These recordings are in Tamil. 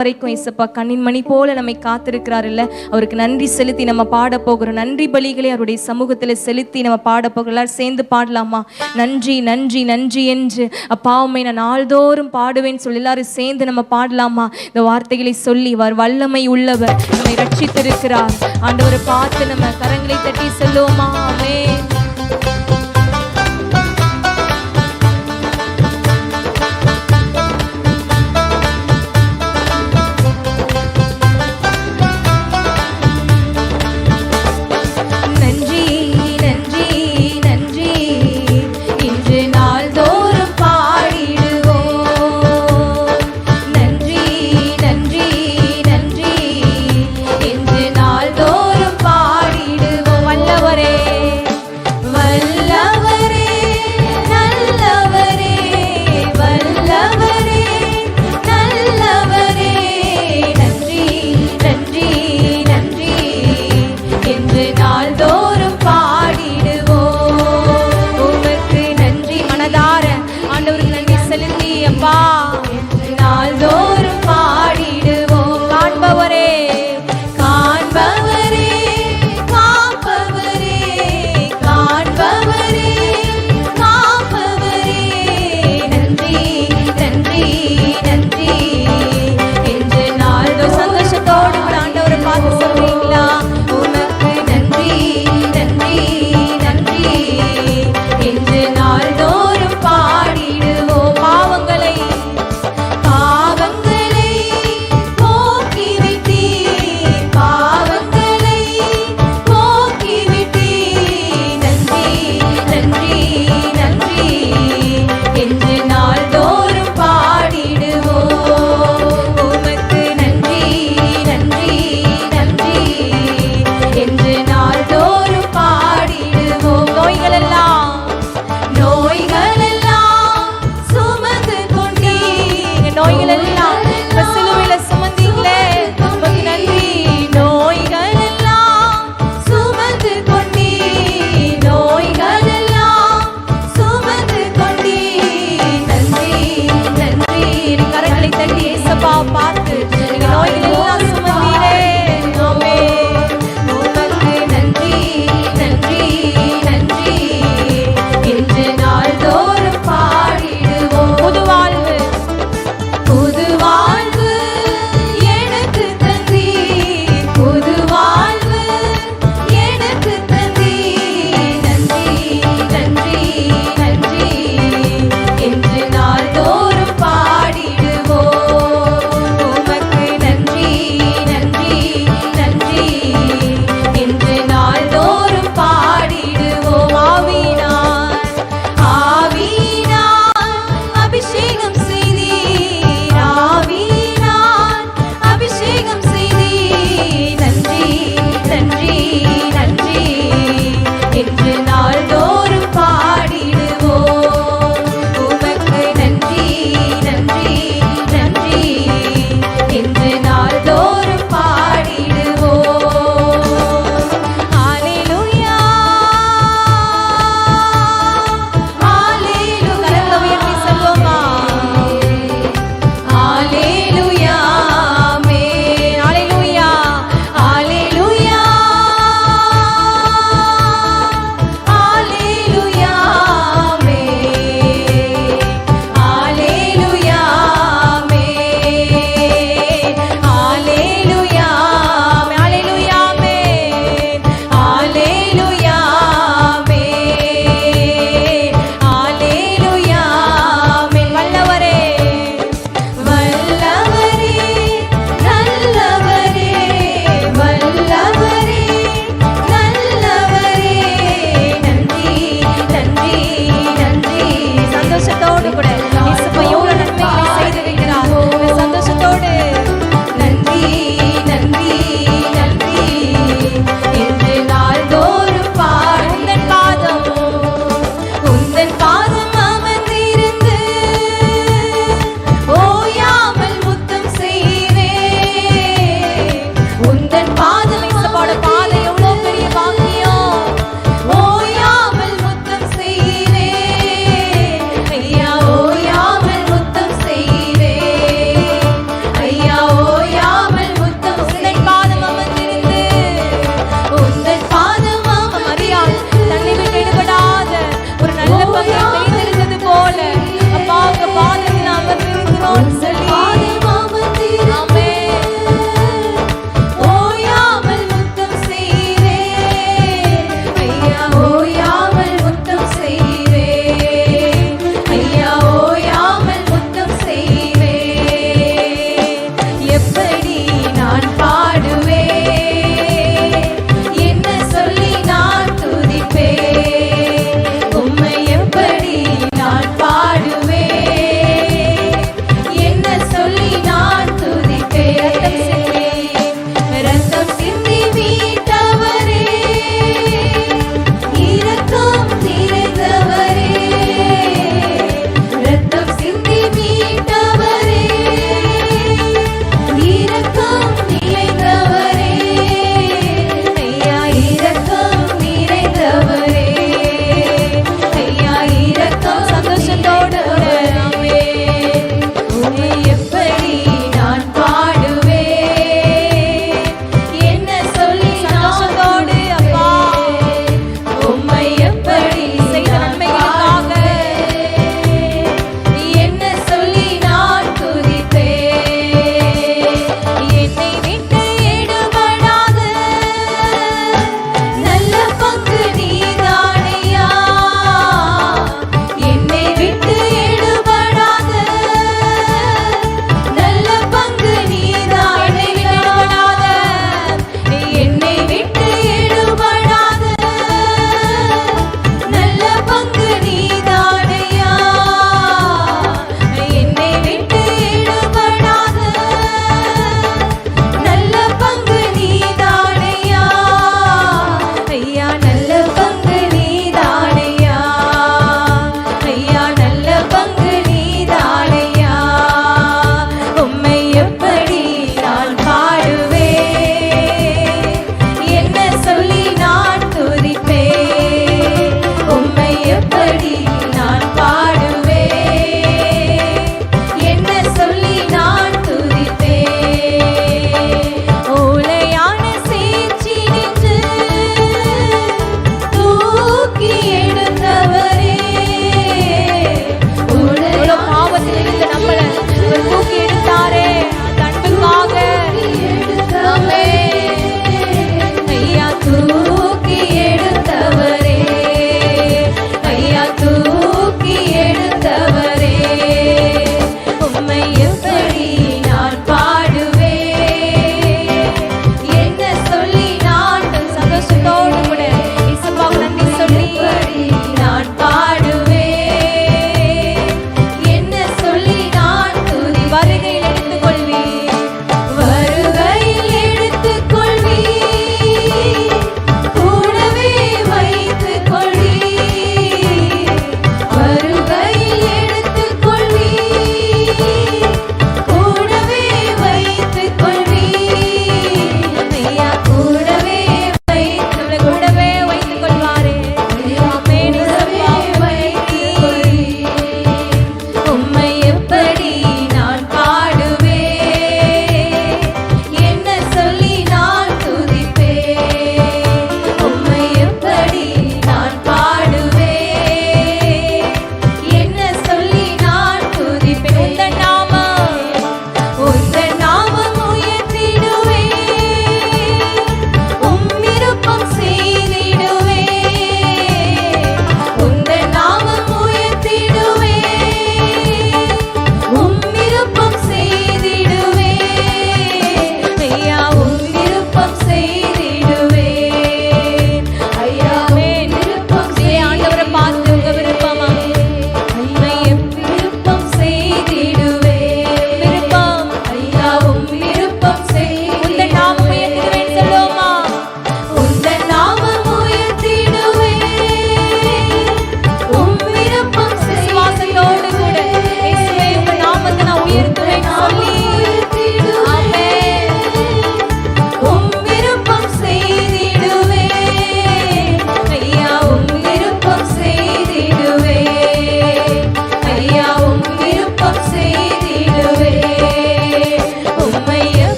வரைக்கும் இசப்பா கண்ணின் மணி போல நம்மை காத்திருக்கிறார் இல்ல அவருக்கு நன்றி செலுத்தி நம்ம பாட போகிறோம். நன்றி பலிகளை அவருடைய சமூகத்தில் செலுத்தி நம்ம பாட போகிறோம். எல்லாரும் சேர்ந்து பாடலாமா? நன்றி நன்றி நன்றி என்று. அப்பா நான் நாள்தோறும் பாடுவேன் சொல்லி எல்லாரும் சேர்ந்து நம்ம பாடலாமா? இந்த வார்த்தைகளை சொல்லி அவர் வல்லமை உள்ளவர். நம்மை ரட்சித்திருக்கிறார் ஆண்டவரை பார்த்து நம்ம கரங்களை தட்டி செல்லுவோமா? ஆமென்.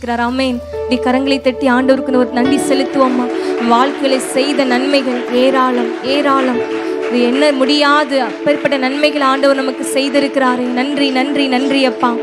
நன்மைகள் செய்திருக்கிறார் இப்படி கரங்களை தட்டி ஆண்டவருக்கு ஒரு நன்றி செலுத்துவோம்மா வாழ்க்கையில செய்த நன்மைகள் ஏராளம் ஏராளம். இது என்ன முடியாது. அப்பேற்பட்ட நன்மைகள் ஆண்டவர் நமக்கு செய்திருக்கிறாரே. நன்றி நன்றி நன்றி அப்பா.